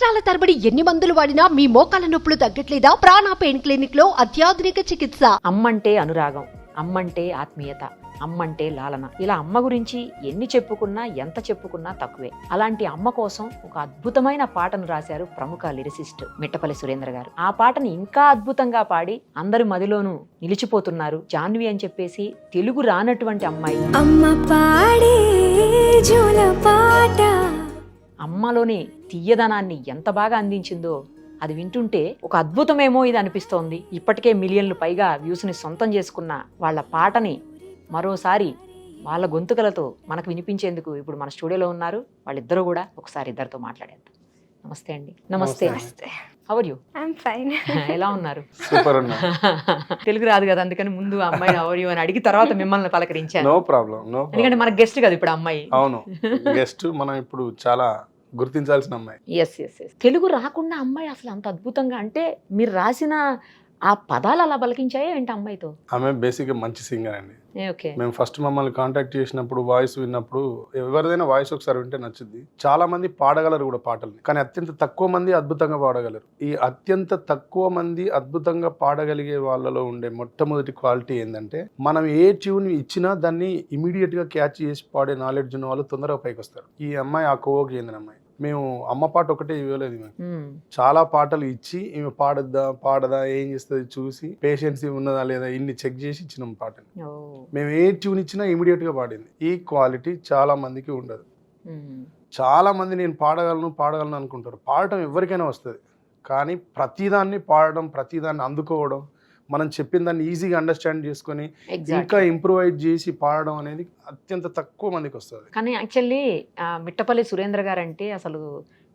సంవత్సరాల తరబడి ఎన్ని మందులు వాడినా మీ మోకాల నొప్పులు తగ్గట్లేదా? ప్రాణ పెయిన్ క్లినిక్లో అత్యాధునిక చికిత్స. అమ్మంటే అనురాగం అమ్మంటే ఆత్మీయత అమ్మంటే లాలన. ఇలా అమ్మ గురించి ఎన్ని చెప్పుకున్నా ఎంత చెప్పుకున్నా తక్కువే. అలాంటి అమ్మ కోసం ఒక అద్భుతమైన పాటను రాశారు ప్రముఖ లిరిసిస్ట్ మిట్టపల్లి సురేంద్ర గారు. ఆ పాటని ఇంకా అద్భుతంగా పాడి అందరి మదిలోనూ నిలిచిపోతున్నారు జాన్వి అని చెప్పేసి తెలుగు రానటువంటి అమ్మాయి. అమ్మ పాడే జోల పాట అమ్మలోని తీయదనాన్ని ఎంత బాగా అందించిందో అది వింటుంటే ఒక అద్భుతమేమో ఇది అనిపిస్తోంది. ఇప్పటికే మిలియన్లు పైగా వ్యూస్ని సొంతం చేసుకున్న వాళ్ళ పాటని మరోసారి వాళ్ళ గొంతుకలతో మనకు వినిపించేందుకు ఇప్పుడు మన స్టూడియోలో ఉన్నారు. వాళ్ళిద్దరూ కూడా ఒకసారి ఇద్దరితో మాట్లాడేద్దాం. నమస్తే అండి. నమస్తే. హవర్ యూ ఫైన్ ఎలా ఉన్నారు? సూపర్ తెలుగు రాదు కదా అందుకని ముందు అమ్మాయి హవర్ యూ అని అడిగి తర్వాత మిమ్మల్ని పలకరించాను. నో ప్రాబ్లం నో ఎందుకంటే మన గెస్ట్ కదా ఇప్పుడు అమ్మాయి. అవును గెస్ట్ మనం ఇప్పుడు చాలా గుర్తించాల్సిన అమ్మాయి. ఎస్ ఎస్ ఎస్ తెలుగు రాకుండా అమ్మాయి అసలు అంత అద్భుతంగా అంటే మీరు రాసిన ఆ పదాలు అలా పలికించాయా ఏంటి అమ్మాయితో? ఆమె బేసిక్గా మంచి సింగర్ అండి. ఓకే. మేము ఫస్ట్ మమ్మల్ని కాంటాక్ట్ చేసినప్పుడు వాయిస్ విన్నప్పుడు ఎవరిదైనా వాయిస్ ఒకసారి వింటే నచ్చుద్ది. చాలా మంది పాడగలరు కూడా పాటల్ని కానీ అత్యంత తక్కువ మంది అద్భుతంగా పాడగలరు. ఈ అత్యంత తక్కువ మంది అద్భుతంగా పాడగలిగే వాళ్ళలో ఉండే మొట్టమొదటి క్వాలిటీ ఏంటంటే మనం ఏ ట్యూన్ ఇచ్చినా దాన్ని ఇమీడియట్గా క్యాచ్ చేసి పాడే నాలెడ్జ్ ఉన్న వాళ్ళు తొందరగా పైకి వస్తారు. ఈ అమ్మాయి ఆ కోవకి చెందిన అమ్మాయి. మేము అమ్మ పాట ఒకటే ఇవ్వలేదు మేము. చాలా పాటలు ఇచ్చి ఈమె పాడద్దా పాడదా ఏం చేస్తుంది చూసి పేషెన్సీ ఉన్నదా లేదా ఇన్ని చెక్ చేసి ఇచ్చినాం పాటని. మేము ఏ ట్యూన్ ఇచ్చినా ఇమీడియట్గా పాడింది. ఈ క్వాలిటీ చాలా మందికి ఉండదు. చాలా మంది నేను పాడగలను పాడగలను అనుకుంటారు. పాడటం ఎవరికైనా వస్తుంది. కానీ ప్రతిదాన్ని పాడడం ప్రతిదాన్ని అందుకోవడం మనం చెప్పిన దాన్ని ఈజీగా అండర్స్టాండ్ చేసుకొని. ఇంకా ఇంప్రూవైజ్ చేసి పాడడం అనేది అత్యంత తక్కువ మందికి వస్తుంది. కానీ యాక్చువల్లీ మిట్టపల్లి సురేంద్ర గారు అంటే అసలు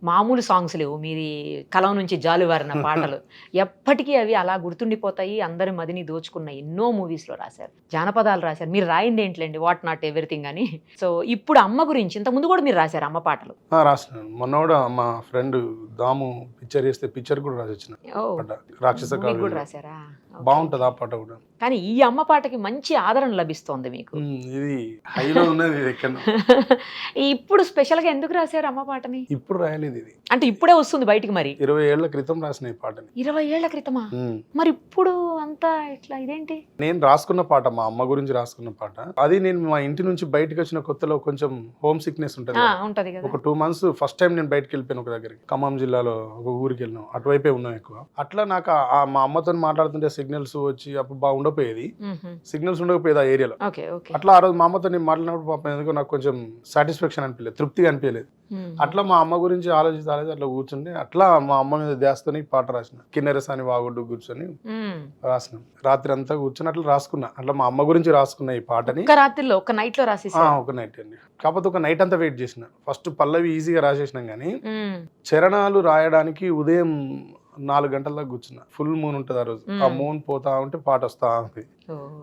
మామూలు సాంగ్స్ లేవు. మీది కలం నుంచి జాలువారిన పాటలు. ఎప్పటికీ అవి అలా గుర్తుండిపోతాయి. అందరి మదిని దోచుకున్న ఎన్నో మూవీస్లో రాశారు. జానపదాలు రాశారు. మీరు రాయింది ఏంట్లేండి? వాట్ నాట్ ఎవ్రీథింగ్ అని. సో ఇప్పుడు అమ్మ గురించి ఇంత ముందు కూడా మీరు రాశారు అమ్మ పాటలు. రాసినాను మొన్న కూడా మా ఫ్రెండ్ దాము పిక్చర్ చేస్తే పిక్చర్ కూడా రాసి వచ్చిన. రాక్షస కూడా రాశారా. బాగుంటుంది ఆ పాట కూడా. కానీ ఈ అమ్మ పాటకి మంచి ఆదరణ లభిస్తోంది మీకు. ఇది హైలో ఉన్నది ఎక్కడ ఇప్పుడు స్పెషల్గా ఎందుకు రాశారు అమ్మ పాటని? ఇప్పుడు రాయలేదు ఇది. అంటే ఇప్పుడే వస్తుంది బయటికి మరి. ఇరవై ఏళ్ళ క్రితం రాసిన ఈ పాటని. ఇరవై ఏళ్ళ క్రితమా. మరి ఇప్పుడు అంతా ఇట్లా ఇదేంటి? నేను రాసుకున్న పాట మా అమ్మ గురించి రాసుకున్న పాట అది నేను మా ఇంటి నుంచి బయటకు వచ్చిన కొత్తలో కొంచెం హోమ్ సిక్నెస్ ఉంటుంది. ఉంటది కదా. ఒక టూ మంత్స్ ఫస్ట్ టైం నేను బయటకు వెళ్ళిపోయాను ఒక దగ్గరికి. ఖమ్మం జిల్లాలో ఒక ఊరికి వెళ్ళినాం. అటువైపే ఉన్నాం ఎక్కువ. అట్లా నాకు మా అమ్మతో మాట్లాడుతుంటే సిగ్నల్స్ వచ్చి అప్పుడు బాగా ఉండకపోయేది. సిగ్నల్స్ ఉండకపోయేది ఆ ఏరియాలో. అట్లా ఆ రోజు మా అమ్మతో నేను మాట్లాడినప్పుడు పాపం ఎందుకో నాకు కొంచెం సాటిస్ఫాక్షన్ అనిపించలేదు తృప్తిగా అనిపించలేదు. అట్లా మా అమ్మ గురించి ఆలోచిస్తే ఆలోచి అట్లా కూర్చుంటే అట్లా మా అమ్మ మీద ధ్యాసతోని పాట రాసిన కిన్నెరసాని వాగుడ్డు కూర్చొని. రాసిన. రాత్రి అంతా కూర్చొని అట్లా రాసుకున్నా అట్లా మా అమ్మ గురించి రాసుకున్న ఈ పాటని. రాత్రిలో ఒక నైట్లో రాసేసారు ఒక నైట్ అండి. కాకపోతే ఒక నైట్ అంతా వెయిట్ చేసిన. ఫస్ట్ పల్లవి ఈజీగా రాసేసినాం కానీ. చరణాలు రాయడానికి ఉదయం నాలుగు గంటల దాకా కూర్చున్నా ఫుల్ మూన్ ఉంటుంది ఆ రోజు ఆ. మూన్ పోతా ఉంటే పాట వస్తా ఉంది.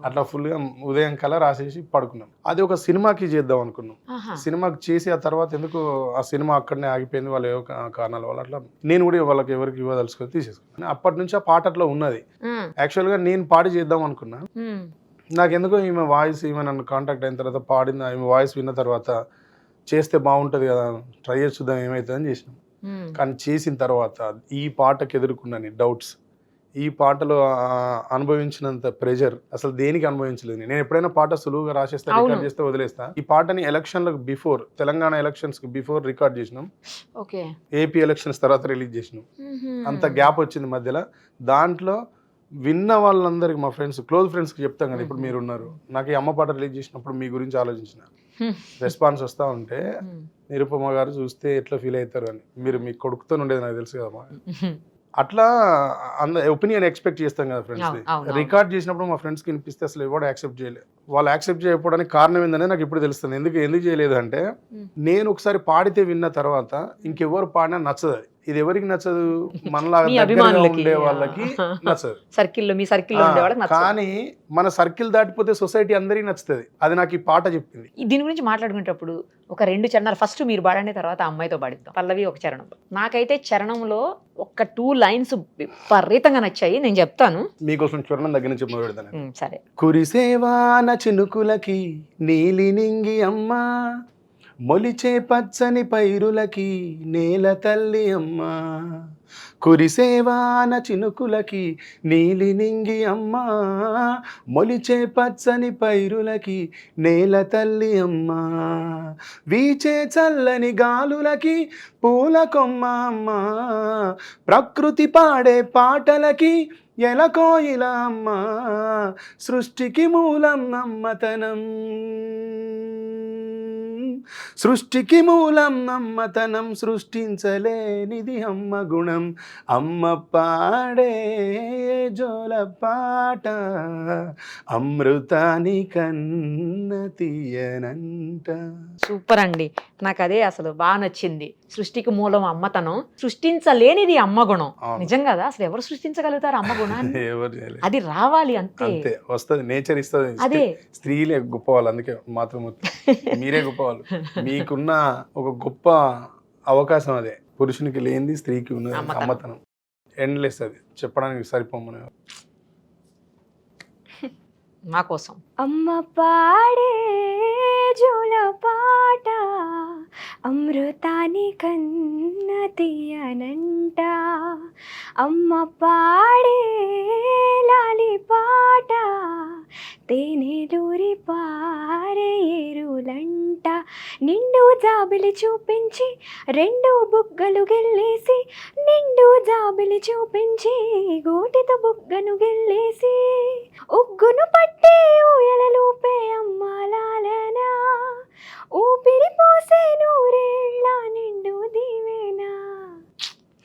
అట్లా ఫుల్గా ఉదయం కల్లా రాసేసి పడుకున్నాం అది ఒక సినిమాకి చేద్దాం అనుకున్నాం. సినిమాకి చేసి ఆ తర్వాత ఎందుకు ఆ సినిమా అక్కడనే ఆగిపోయింది వాళ్ళు ఏవో కారణాల వల్ల అట్లా నేను కూడా వాళ్ళకి ఎవరికి ఇవ్వదలుచుకొని తీసేసుకున్నాను అప్పటి నుంచి ఆ పాట అట్లా ఉన్నది మ్మ్. యాక్చువల్గా నేను పాడి చేద్దాం అనుకున్నా మ్మ్. నాకు ఎందుకో ఈమె వాయిస్ ఈమె నన్ను కాంటాక్ట్ అయిన తర్వాత పాడిన ఈమె వాయిస్ విన్న తర్వాత చేస్తే బాగుంటుంది కదా ట్రై చేసి చూద్దాం ఏమవుతుందని చేసినాం. కానీ చేసిన తర్వాత ఈ పాటకు ఎదుర్కొన్నాను డౌట్స్ ఈ పాటలో అనుభవించినంత ప్రెజర్ అసలు దేనికి అనుభవించలేదు నేను? ఎప్పుడైనా పాట సులువుగా రాసేస్తా. రికార్డ్ చేస్తే వదిలేస్తా? ఈ పాటని ఎలక్షన్లకు బిఫోర్ తెలంగాణ ఎలక్షన్స్కి బిఫోర్ రికార్డ్ చేసినాం. ఓకే. ఏపీ ఎలక్షన్స్ తర్వాత రిలీజ్ చేసినాం. మ్మ్. అంత గ్యాప్ వచ్చింది మధ్యలో. దాంట్లో విన్న వాళ్ళందరికి మా ఫ్రెండ్స్ క్లోజ్ ఫ్రెండ్స్కి చెప్తాం కదా ఇప్పుడు మీరు ఉన్నారు నాకు ఈ అమ్మ పాట రిలీజ్ చేసినప్పుడు మీ గురించి ఆలోచించిన. Hmm. రెస్పాన్స్ వస్తూ ఉంటే. నిరుపమ గారు చూస్తే ఎట్లా ఫీల్ అవుతారు అని. మీరు మీ కొడుకుతో ఉండేది నాకు తెలుసు కదా మ్మ్. అట్లా అంద ఒపీనియన్ ఎక్స్పెక్ట్ చేస్తాం కదా ఫ్రెండ్స్ రికార్డ్ చేసినప్పుడు మా ఫ్రెండ్స్కి వినిపిస్తే అసలు ఎవరు యాక్సెప్ట్ చేయలేదు వాళ్ళు యాక్సెప్ట్ చేయకపోవడానికి కారణం ఏందనే నాకు ఇప్పుడు తెలుస్తుంది. ఎందుకు ఎందుకు చేయలేదు అంటే. నేను ఒకసారి పాడితే విన్న తర్వాత ఇంకెవరు పాడినా నచ్చదు అది. ఇది ఎవరికి నచ్చదు? మనలాగా దగ్గరగా. ఉండే వాళ్ళకి నచ్చదు. సర్కిల్లో మీ సర్కిల్లో. కానీ మన సర్కిల్ దాటిపోతే సొసైటీ అందరికీ నచ్చుతుంది. అది నాకు ఈ పాట చెప్పింది. దీని గురించి మాట్లాడుకునేటప్పుడు ఒక రెండు చరణాలు. ఫస్ట్ మీరు పాడండి తర్వాత అమ్మాయితో పాడిద్దాం. పల్లవి ఒక చరణం. నాకైతే చరణంలో ఒక టూ లైన్స్ విపరీతంగా నచ్చాయి. నేను చెప్తాను. మీకోసం చూడడం దగ్గర నుంచి మొదలు పెడతాను. ఉమ్, సరే. కురిసేవాన చినుకులకి నీలి నింగి అమ్మ. మొలిచే పచ్చని పైరులకి నేల తల్లి అమ్మ. కురిసేవాన చినుకులకి నీలి నింగి అమ్మ. మొలిచే పచ్చని పైరులకి నేల తల్లి అమ్మ. వీచే చల్లని గాలులకి పూల కొమ్మ అమ్మ. ప్రకృతి పాడే పాటలకి ఎలకోయిల అమ్మ. సృష్టికి మూలం అమ్మతనం. సృష్టికి మూలం అమ్మతనం సృష్టించలేనిది అమ్మ గుణం. అమ్మ పాడే జోల పాట? అమృతాని కన్న తీయనంట. సూపర్ అండి. నాకు అదే అసలు బాగా నచ్చింది. సృష్టికి మూలం అమ్మతనం సృష్టించలేనిది అమ్మ గుణం. నిజం కదా? అసలు ఎవరు సృష్టించగలుగుతారు అమ్మ గుణాన్ని? అది రావాలి అంతే. అంతే. వస్తుంది నేచర్ ఇస్తుంది. అదే. స్త్రీలే గొప్పవాళ్ళు అందుకే మాతృమూర్తి. మీరే గొప్పవాళ్ళు. మీకున్న ఒక గొప్ప అవకాశం అదే. పురుషునికి లేనిది స్త్రీకి ఉన్నది అమ్మతనం. అమ్మతనం ఎండ్లెస్ అది. చెప్పడానికి సరిపోమని మా కోసం. అమ్మ పాడే జోల పాట అమృతాని కన్న తీయనంట. అమ్మ పాడే లాలి పాట తేనెలూరి పారే ఏరులంట. నిండు జాబిలి చూపించి రెండు బుగ్గలు గెల్లేసి నిండు జాబిలి చూపించి గోటితో బుగ్గను గెల్లేసి. ఉగ్గును పట్టి ఊయలలూపే అమ్మాలాలనా. ఊపిరి పోసే నూరేళ్ళ నిండు దీవేనా.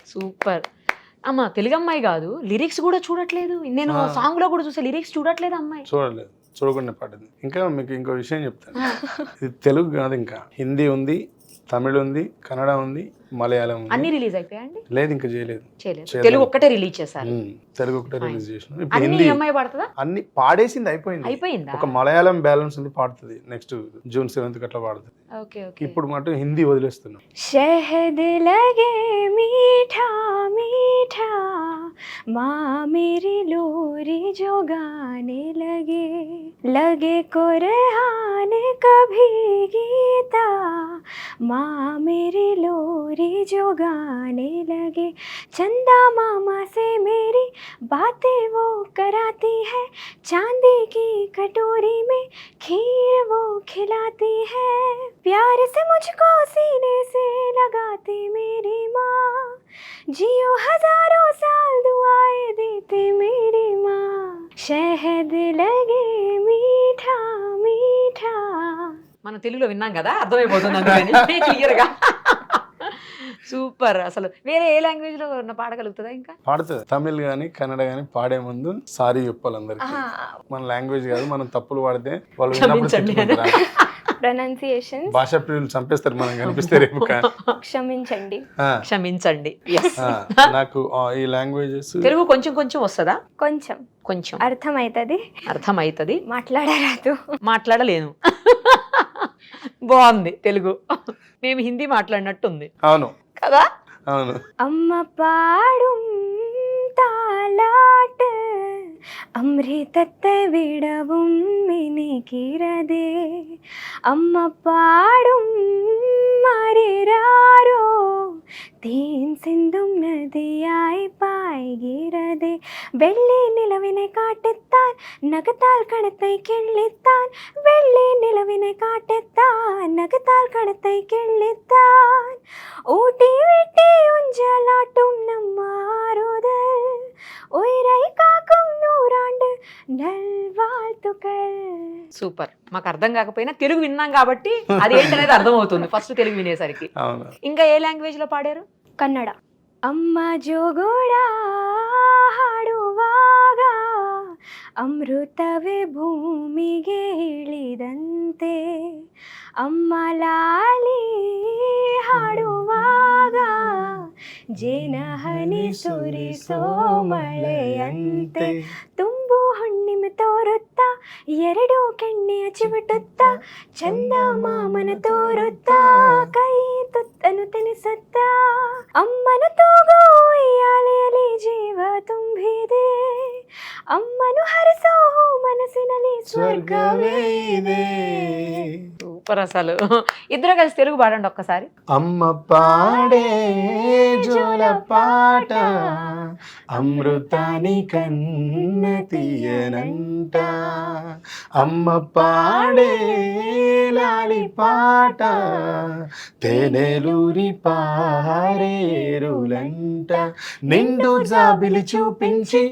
సూపర్. అమ్మ తెలుగు అమ్మాయి కాదు లిరిక్స్ కూడా చూడట్లేదు. నేను. సాంగ్లో కూడా చూసే లిరిక్స్ చూడట్లేదు అమ్మాయి. చూడలేదు చూడకుండా పడింది. ఇంకా మీకు ఇంకో విషయం చెప్తాను. ఇది తెలుగు కాదు ఇంకా. హిందీ ఉంది తమిళ్ ఉంది కన్నడ ఉంది మలయాళం అన్ని రిలీజ్ అయిపోయాయండి లేదు ఇంకా చేయలేదు. తెలుగు ఒక్కటే రిలీజ్ చేశారు. తెలుగు ఒకటే రిలీజ్ చేసిన అన్ని పాడేసింది అయిపోయింది. అయిపోయింది? ఒక మలయాళం బ్యాలెన్స్ ఉంది పాడుతుంది. నెక్స్ట్ జూన్ సెవెంత్ అట్లా పాడుతుంది. ఇప్పుడు మాట హిందీ వదిలేస్తున్నాం. మీఠా మీఠా లగే लगे को कुरहान कभी गीता। माँ मेरी लोरी जो गाने लगे। चंदा मामा से मेरी बातें वो कराती है। चांदी की कटोरी में खीर वो खिलाती है। प्यार से मुझको सीने से लगाती मेरी माँ। जियो हज़ारों साल दुआएँ देती मेरी माँ। शहद लगे మనం తెలుగులో విన్నాం కదా అర్థమైపోతుంది అందుకని. క్లియర్గా. సూపర్ అసలు వేరే ఏ లాంగ్వేజ్లో ఉన్న పాడగలుగుతుందా ఇంకా? పాడుతుంది. తమిళ్ కానీ కన్నడ కానీ పాడే ముందు సారీ చెప్పాలి అందరికి మన లాంగ్వేజ్ కాదు మనం తప్పులు పాడితే వాళ్ళు. ప్రొనౌన్సియేషన్ భాషా ప్రియులు చంపేస్తారు మనం కనిపిస్తే రేపు క్షమించండి. క్షమించండి. నాకు ఈ లాంగ్వేజెస్ తెలుగు కొంచెం కొంచెం వస్తుందా? కొంచెం. కొంచెం. అర్థమవుతుంది అర్థమవుతుంది మాట్లాడరాదు. మాట్లాడలేను. బాగుంది తెలుగు మేము హిందీ మాట్లాడినట్టుంది అవును కదా అవును അമ്മ പാടും താലാട്ട് അമൃതത്തെ വിടവും എനിക്കിരതേ അമ്മ പാടും മരിരാരോ തേൻ സിന്തും നദിയായി പായ്കിരതേ വെള്ളി നിലവിനെ കാട്ടെത്താൻ നഗത്താൽ കടത്തൈ കിള്ളിത്താൻ വെള്ളി നിലവിനെ കാട്ടെത്താൻ ഉലകത്താൽ കടത്തൈ കിള്ളിത്താൻ ഊട്ടി വെട്ടി ഉഞ്ചലാട്ടും നമ്മാറുതൽ ഉയരൈ കാക്കും നൂറാണ്ട് సూపర్. మాకు అర్థం కాకపోయినా తెలుగు విన్నాం కాబట్టి అది ఏంటనేది అర్థమవుతుంది. ఫస్ట్ తెలుగు వినేసరికి. ఇంకా ఏ లాంగ్వేజ్లో పాడారు? కన్నడ. అమ్మ జోగుడా ಅಮೃತವೇ ಭೂಮಿಗೆ ಇಳಿದಂತೆ ಅಮ್ಮ ಲಾಲಿ ಹಾಡುವಾಗ ಜೇನಹನಿ ಸುರಿಸೋ ಮಳೆಯಂತೆ. ತುಂಬು ಹಣ್ಣಿಮೆ ತೋರುತ್ತಾ ಎರಡು ಕೆಣ್ಣೆಯ ಚಿವುಟುತ್ತಾ ಚಂದ ಮಾಮನ ತೋರುತ್ತಾ ಕೈ ತುತ್ತನು ತಿನಿಸುತ್ತಾ ಅಮ್ಮನು ತೂಗೋ ಉಯ್ಯಾಲೆಯಲ್ಲಿ ಜೀವ ತುಂಬಿದೆ ಅಮ್ಮನು ಹರಿಸೋ ಮನಸ್ಸಿನಲ್ಲಿ స్వర్గమే ಸ್ವರ್ಗವೇ ఇదే సూపర్ అసలు ఇద్దరు కలిసి తెలుగు పాడండి ఒక్కసారి అమ్మ పాడే జోల పాట అమృతాని కన్న తీయనంట అమ్మ పాడే లాలి పాట తేనెలూరి పారేరులంట. నిండు జాబిలి చూపించి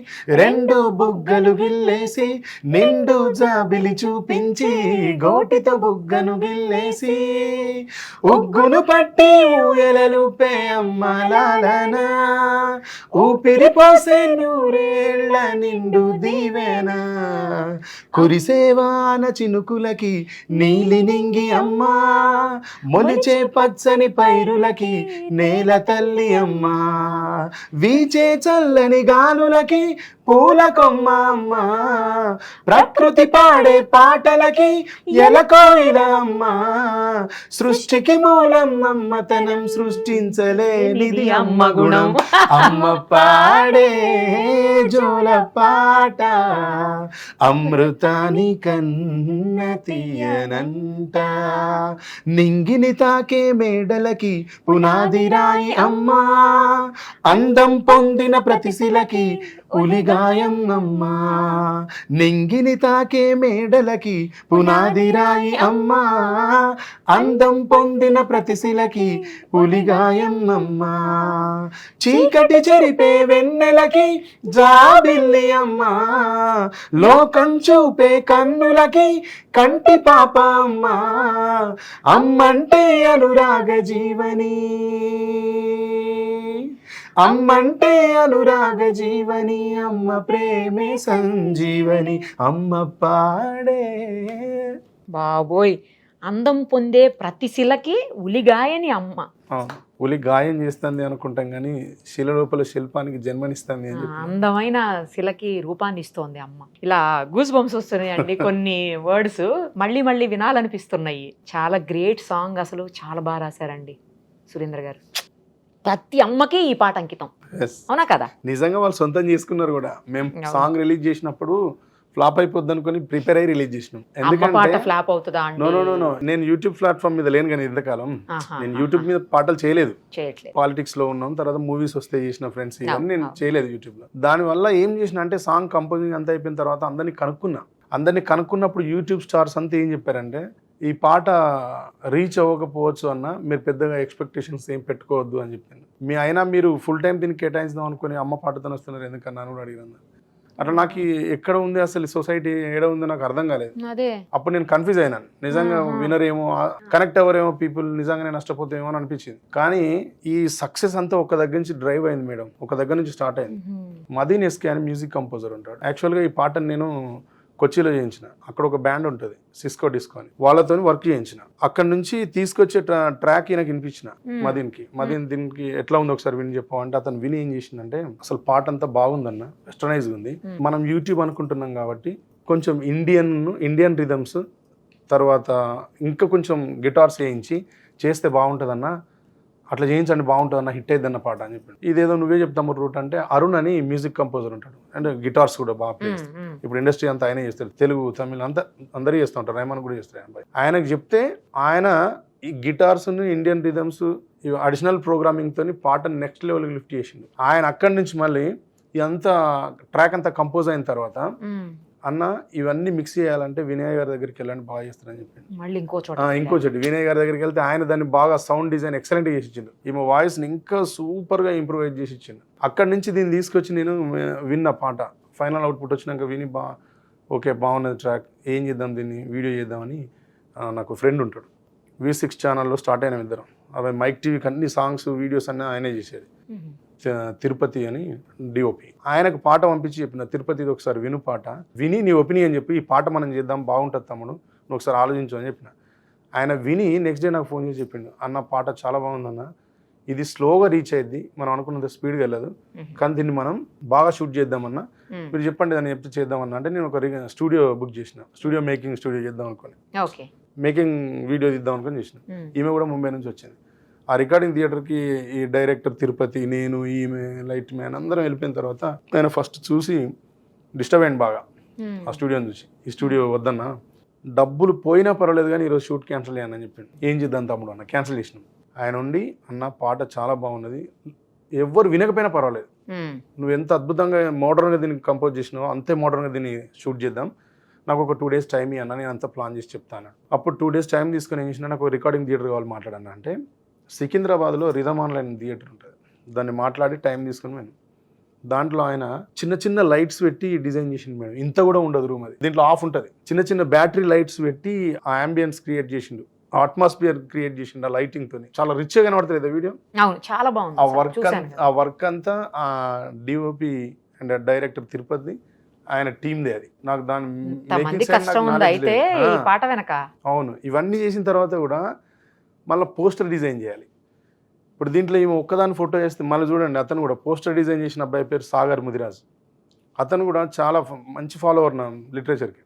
రెండు బుగ్గలు గిల్లేసి నిండు జాబిలి చూపించి గోటితో బుగ్గను గిల్లేసి. ఉగ్గును పట్టి ఊయలలు పే అమ్మలాలన ఊపిరి పోసే నూరేళ్ళ నిండు దీవెనా. కురిసేవాన చినుకులకి నీలి నింగి అమ్మా మొలిచే పచ్చని పైరులకి నేల తల్లి అమ్మా వీచే చల్లని గాలులకి పూల కొమ్మ అమ్మ ప్రకృతి పాడే పాటలకి ఎలకోయిలమ్మా సృష్టికి మూలం అమ్మతనం సృష్టించలేనిది అమ్మ గుణం. అమ్మ పాడే జోల పాట అమృతాని కన్న తీయనంట నింగిని తాకే మేడలకి పునాదిరాయి అమ్మా. అందం పొందిన ప్రతిశిలకి ఉలిగాయం అమ్మా నింగిని తాకే మేడలకి పునాదిరాయి అమ్మా. అందం పొందిన ప్రతిశిలకి ఉలిగాయం అమ్మా చీకటి చెరిపే వెన్నెలకి జాబిల్లి అమ్మా. లోకం చూపే కన్నులకి కంటి పాప అమ్మా. అమ్మంటే అనురాగ జీవని. అమ్మంటే అనురాగ జీవని అమ్మ ప్రేమే సంజీవని అమ్మ పాడే. బాబోయ్ అందం పొందే ప్రతి శిలకి ఉలిగాయని అమ్మ. ఉలి గాయం చేస్తుంది అనుకుంటాం కానీ శిల లోపల శిల్పానికి జన్మనిస్తుంది అందమైన శిలకి రూపాన్ని ఇస్తోంది అమ్మ. ఇలా గూస్ బంప్స్ వస్తున్నాయండి కొన్ని వర్డ్స్ మళ్ళీ మళ్ళీ వినాలనిపిస్తున్నాయి. చాలా గ్రేట్ సాంగ్ అసలు. చాలా బాగా రాశారండి సురేంద్ర గారు. ప్రతి అమ్మకి ఈ పాట అంకితం. అవునా కదా? నిజంగా వాళ్ళు సొంతం చేసుకున్నారు కూడా. మేము. సాంగ్ రిలీజ్ చేసినప్పుడు ఫ్లాప్ అయిపోద్ది అనుకుని ప్రిపేర్ అయ్యి రిలీజ్ చేసినాం. ఎందుకంటే ఫ్లాప్ అవుతుందా నో నో నో అండి నో. నేను యూట్యూబ్ ప్లాట్ఫామ్ మీద లేను కానీ ఇంతకాలం. నేను. యూట్యూబ్ మీద పాటలు చేయలేదు. పాలిటిక్స్లో ఉన్నాం తర్వాత మూవీస్ వస్తే చేసిన ఫ్రెండ్స్ ఇవన్నీ నేను. చేయలేదు యూట్యూబ్లో. దాని వల్ల ఏం చేసిన అంటే సాంగ్ కంపోజింగ్ అంతా అయిపోయిన తర్వాత అందరినీ కనుక్కున్నా. అందరినీ కనుక్కున్నప్పుడు యూట్యూబ్ స్టార్స్ అంతా ఏం చెప్పారంటే ఈ పాట రీచ్ అవ్వకపోవచ్చు అన్న మీరు పెద్దగా ఎక్స్పెక్టేషన్స్ ఏం పెట్టుకోవద్దు అని చెప్పింది. మీ అయినా మీరు ఫుల్ టైం దీన్ని కేటాయిద్దాం అనుకుని అమ్మ పాటతో వస్తున్నారు ఎందుకన్నా అని కూడా అడిగినాను అట్లా నాకు ఎక్కడ ఉంది అసలు సొసైటీ ఏడ ఉందో నాకు అర్థం కాలేదు. అప్పుడు నేను కన్ఫ్యూజ్ అయినాను నిజంగా ఆహా. వినరేమో కనెక్ట్ అవ్వరేమో పీపుల్ నిజంగానే నష్టపోతామో అని అనిపించింది. కానీ ఈ సక్సెస్ అంతా ఒక దగ్గర నుంచి డ్రైవ్ అయింది మేడం. ఒక దగ్గర నుంచి స్టార్ట్ అయింది. మదీన్ ఎస్కే అని మ్యూజిక్ కంపోజర్ ఉంటాడు. యాక్చువల్గా ఈ పాటను నేను కొచ్చిలో చేయించిన. అక్కడ ఒక బ్యాండ్ ఉంటుంది సిస్కో డిస్కో అని. వాళ్ళతో వర్క్ చేయించిన. అక్కడ నుంచి తీసుకొచ్చే ట్రా- ట్రాక్ ఈయనకి వినిపించిన. మదీన్కి. మదీన్ దీనికి ఎట్లా ఉంది ఒకసారి విని చెప్పు. అంటే అతను విని ఏం చేసిందంటే అసలు పాట అంతా బాగుందన్న వెస్టర్నైజ్ ఉంది. మనం యూట్యూబ్ అనుకుంటున్నాం కాబట్టి కొంచెం ఇండియన్ ఇండియన్ రిథమ్స్ తర్వాత ఇంకా కొంచెం గిటార్స్ వేయించి చేస్తే బాగుంటుందన్న అట్లా చేయించండి బాగుంటుందన్న హిట్ అయిందన్న పాట అని చెప్పాడు ఇదేదో నువ్వే చెప్తాము రూట్ అంటే అరుణ్ అని మ్యూజిక్ కంపోజర్ ఉంటాడు అంటే గిటార్స్ కూడా బాగా ప్లే. ఇప్పుడు ఇండస్ట్రీ అంతా ఆయనే చేస్తారు తెలుగు తమిళ్ అంతా అందరూ చేస్తూ ఉంటారు రేమన్ కూడా చేస్తారు అబ్బాయి. ఆయనకు చెప్తే ఆయన ఈ guitars Indian rhythms additional programming తోని పాటను నెక్స్ట్ లెవెల్కి లిఫ్ట్ చేసిండు ఆయన అక్కడి నుంచి మళ్ళీ ఇదంతా ట్రాక్ అంతా కంపోజ్ అయిన తర్వాత. అన్న ఇవన్నీ మిక్స్ చేయాలంటే వినయ్ గారి దగ్గరికి వెళ్ళండి బాగా చేస్తారని చెప్పిండు. మళ్ళీ ఇంకో చోట ఇంకో చెట్టు వినయ్ గారి దగ్గరికి వెళ్తే ఆయన దాన్ని బాగా సౌండ్ డిజైన్ ఎక్సలెంట్ చేసి ఇచ్చిండు ఈమె వాయిస్ని ఇంకా సూపర్గా ఇంప్రూవైజ్ చేసి ఇచ్చిండు అక్కడి నుంచి దీన్ని తీసుకొచ్చి నేను విన్న పాట. ఫైనల్ అవుట్పుట్ వచ్చినాక విని బా ఓకే బాగున్నది ట్రాక్ ఏం చేద్దాం దీన్ని? వీడియో చేద్దామని నాకు ఫ్రెండ్ ఉంటాడు. వి సిక్స్ ఛానల్లో స్టార్ట్ అయిన ఇద్దరం. అవి మైక్ టీవీకి అన్ని సాంగ్స్ వీడియోస్ అన్నీ ఆయనే చేసేది. తిరుపతి అని డిఓపి ఆయనకు పాట పంపించి చెప్పిన తిరుపతిది ఒకసారి విను పాట. విని నీ ఒపీనియన్ చెప్పి ఈ పాట మనం చేద్దాం బాగుంటుంది తమ్ముడు నువ్వు ఒకసారి ఆలోచించు అని చెప్పిన. ఆయన విని నెక్స్ట్ డే నాకు ఫోన్ చేసి చెప్పిండు అన్న పాట చాలా బాగుందన్న ఇది స్లోగా రీచ్ అయ్యింది మనం అనుకున్నంత స్పీడ్గా వెళ్ళదు. కానీ దీన్ని మనం బాగా షూట్ చేద్దామన్నా. మీరు చెప్పండి దాన్ని చెప్తే చేద్దామన్నా అంటే నేను ఒక స్టూడియో బుక్ చేసిన. స్టూడియో మేకింగ్ స్టూడియో చేద్దాం అనుకుని. మేకింగ్ వీడియో తీద్దాం అనుకుని చేసిన. ఈమె కూడా ముంబై నుంచి వచ్చింది. ఆ రికార్డింగ్ థియేటర్కి ఈ డైరెక్టర్ తిరుపతి నేను ఈమె లైట్ మ్యాన్ అందరం వెళ్ళిపోయిన తర్వాత ఆయన ఫస్ట్ చూసి డిస్టర్బ్ అయ్యింది బాగా. మ్మ్. ఆ స్టూడియోని చూసి. ఈ స్టూడియో వద్దన్నా డబ్బులు పోయినా పర్వాలేదు కానీ ఈరోజు షూట్ క్యాన్సిల్ చేయను అని చెప్పిండు. ఏం చేద్దాం తమ్ముడు అన్న క్యాన్సిల్ చేసినాం. ఆయన ఉండి అన్న పాట చాలా బాగున్నది. ఎవ్వరు వినకపోయినా పర్వాలేదు. ఉమ్, నువ్వు ఎంత అద్భుతంగా మోడర్న్గా దీన్ని కంపోజ్ చేసినావో అంతే మోడర్న్గా దీన్ని షూట్ చేద్దాం. నాకు ఒక టూ డేస్ టైం ఇవ్వన్నా నేను అంతా ప్లాన్ చేసి చెప్తాను అప్పుడు టూ డేస్ టైం తీసుకొని ఏం చేసిన నాకు రికార్డింగ్ థియేటర్ కావాలి మాట్లాడన్నా అంటే సికింద్రాబాద్లో రిధమ్ ఆన్లైన్ థియేటర్ ఉంటుంది. దాన్ని మాట్లాడి టైం తీసుకొని మేము దాంట్లో ఆయన చిన్న చిన్న లైట్స్ పెట్టి డిజైన్ చేసిండు మేడం. ఇంత కూడా ఉండదు రూమ్ అది. దీంట్లో ఆఫ్ ఉంటుంది. చిన్న చిన్న బ్యాటరీ లైట్స్ పెట్టి ఆ అంబియన్స్ క్రియేట్ చేసిండు. అట్మాస్ఫియర్ క్రియేట్ చేసిండు ఆ లైటింగ్ తోని. చాలా రిచ్గా కనబడుతుంది వీడియో? అవును చాలా బాగుంది ఆ వర్క్ ఆ వర్క్ అంతా ఆ డిఓపి అండ్ డైరెక్టర్ తిరుపతి ఆయన టీమ్దే అది. నాకు దాని అవును. ఇవన్నీ చేసిన తర్వాత కూడా మళ్ళీ పోస్టర్ డిజైన్ చేయాలి. ఇప్పుడు దీంట్లో ఈమె ఒక్కదాని ఫోటో వేస్తే మళ్ళీ చూడండి అతను కూడా పోస్టర్ డిజైన్ చేసిన అబ్బాయి పేరు సాగర్ ముదిరాజ్. అతను కూడా చాలా మంచి ఫాలోవర్ నా లిటరేచర్కి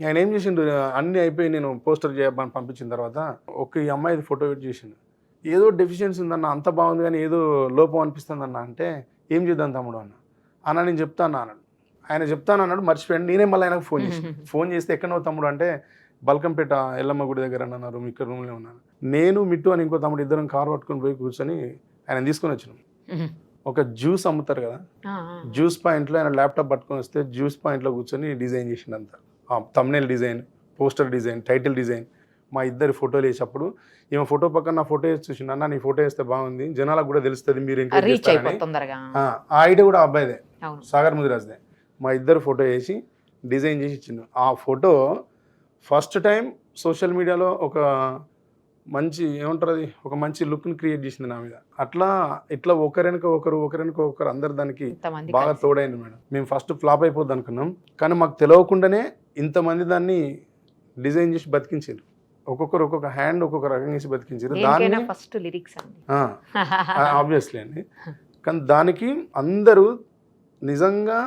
ఆయన ఏం చేసిండు అన్నీ అయిపోయి నేను పోస్టర్ చేయమని పంపించిన తర్వాత ఒక ఈ అమ్మాయిది ఫోటో పెట్టి చేసిండు. ఏదో డెఫిషియన్సీ ఉందన్న అంత బాగుంది కానీ ఏదో లోపం అనిపిస్తుంది అన్న అంటే ఏం చేద్దాం తమ్ముడు అన్న. అన్న నేను చెప్తాను అన్నాడు. ఆయన చెప్తాను అన్నాడు మర్చిపోయాడు నేనే మళ్ళీ ఆయనకు ఫోన్ చేసి ఫోన్ చేస్తే ఎక్కడో తమ్ముడు అంటే బల్కంపేట ఎల్లమ్మ గుడి దగ్గర అన్నారు ఇక్కడ రూమ్లో ఉన్నాను. నేను మిట్టు అని ఇంకో తమ్ముడు ఇద్దరం కారు పట్టుకొని పోయి కూర్చొని ఆయన తీసుకొని వచ్చినాం. ఒక జ్యూస్ అమ్ముతారు కదా. జ్యూస్ పాయింట్లో ఆయన ల్యాప్టాప్ పట్టుకొని వస్తే జ్యూస్ పాయింట్లో కూర్చొని design చేసిండంత. Thumbnail design poster design title design మా ఇద్దరి ఫోటోలు వేసేటప్పుడు ఈమె ఫోటో పక్కన నా ఫోటో వేసి చూసిండు అన్న నీ ఫోటో వేస్తే బాగుంది జనాలకు కూడా తెలుస్తుంది మీరు తొందరగా. ఆ ఐడియా కూడా అబ్బాయిదే సాగర్ ముదిరాజ్దే. మా ఇద్దరు ఫోటో వేసి డిజైన్ చేసి ఇచ్చిండు. ఆ ఫోటో ఫస్ట్ టైం సోషల్ మీడియాలో ఒక మంచి ఏమంటారు అది? ఒక మంచి లుక్ని క్రియేట్ చేసింది నా మీద. అట్లా ఇట్లా ఒకరినక ఒకరు ఒకరినక ఒకరు అందరు దానికి బాగా. తోడైంది మేడం. మేము ఫస్ట్ ఫ్లాప్ అయిపోద్ది అనుకున్నాం. కానీ మాకు తెలియకుండానే ఇంతమంది దాన్ని డిజైన్ చేసి బతికించారు. ఒక్కొక్కరు ఒక్కొక్క హ్యాండ్ ఒక్కొక్క రకంగా చేసి బతికించారు. దాన్ని ఫస్ట్ లిరిక్స్ ఆబ్వియస్లీ అండి. కానీ దానికి అందరూ నిజంగా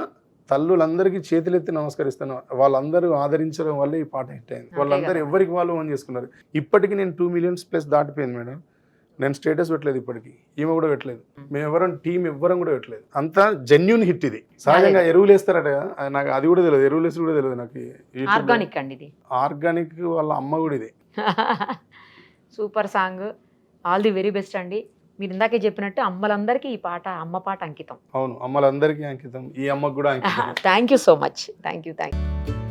తల్లులందరికీ చేతులెత్తి నమస్కరిస్తాను వాళ్ళందరూ ఆదరించడం వల్ల ఈ పాట హిట్ అయింది. వాళ్ళందరూ. ఎవరికి వాళ్ళు ఓన్ చేసుకున్నారు. ఇప్పటికి నేను టూ మిలియన్స్ ప్లస్ దాటిపోయింది మేడం. నేను స్టేటస్ పెట్టలేదు ఇప్పటికి. ఈమె కూడా పెట్టలేదు. మేము ఎవరం టీం ఎవ్వరం కూడా పెట్టలేదు. అంతా జెన్యున్ హిట్ ఇది. సహజంగా ఎరువులు వేస్తారట నాకు అది కూడా తెలియదు. ఎరువులు వేసి కూడా తెలియదు నాకు ఆర్గానిక్ అండి ఇది. ఆర్గానిక్ వాళ్ళ అమ్మ కూడా ఇది. Super song. All the very best అండి. మీరు ఇందాకే చెప్పినట్టు అమ్మలందరికీ ఈ పాట అమ్మ పాట అంకితం. అవును అమ్మలందరికీ అంకితం. ఈ అమ్మకు కూడా అంకితం. Thank you so much. Thank you thank you.